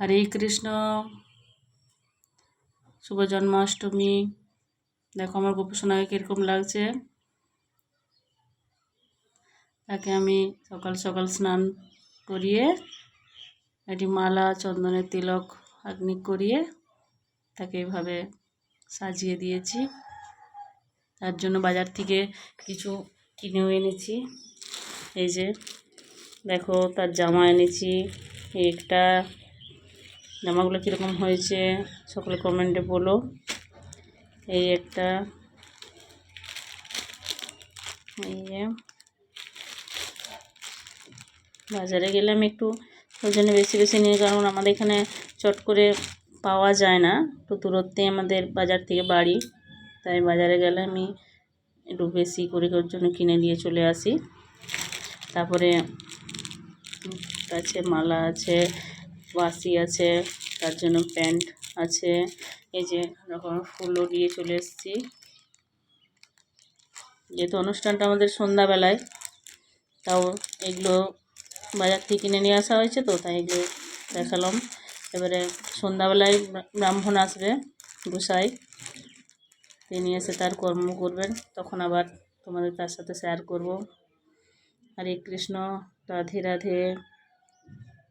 হরে কৃষ্ণ। শুভ জন্মাষ্টমী। দেখো আমার গোপসোনাকে কীরকম লাগছে। তাকে আমি সকাল সকাল স্নান করিয়ে একটি মালা, চন্দনের তিলক, আগ্নি করিয়ে তাকে এইভাবে সাজিয়ে দিয়েছি। তার জন্য বাজার থেকে কিছু কিনেও এনেছি। এই যে, দেখো তার জামা এনেছি, একটা জামাগুলো কীরকম হয়েছে সকলে কমেন্টে বলো। এই একটা, এই বাজারে গেলে আমি একটু ওই জন্য বেশি বেশি নিই, কারণ আমাদের এখানে চট করে পাওয়া যায় না। একটু দূরত্বে আমাদের বাজার থেকে বাড়ি, তাই বাজারে গেলে আমি একটু বেশি করে ওর জন্য কিনে নিয়ে চলে আসি। তারপরে আছে মালা আছে বাসি আছে, তার জন্য প্যান্ট আছে। এই যে এরকম ফুলও দিয়ে চলে এসেছি। যেহেতু অনুষ্ঠানটা আমাদের সন্ধ্যাবেলায়, তাও এগুলো বাজার থেকে কিনে নিয়ে আসা হয়েছে তো, তাই এগুলো দেখালাম। এবারে সন্ধ্যাবেলায় ব্রাহ্মণ আসবে, গোসাই। তিনি এসে তার কর্ম করবেন। তখন আবার তোমাদের তার সাথে শেয়ার করব। হরে কৃষ্ণ, রাধে রাধে।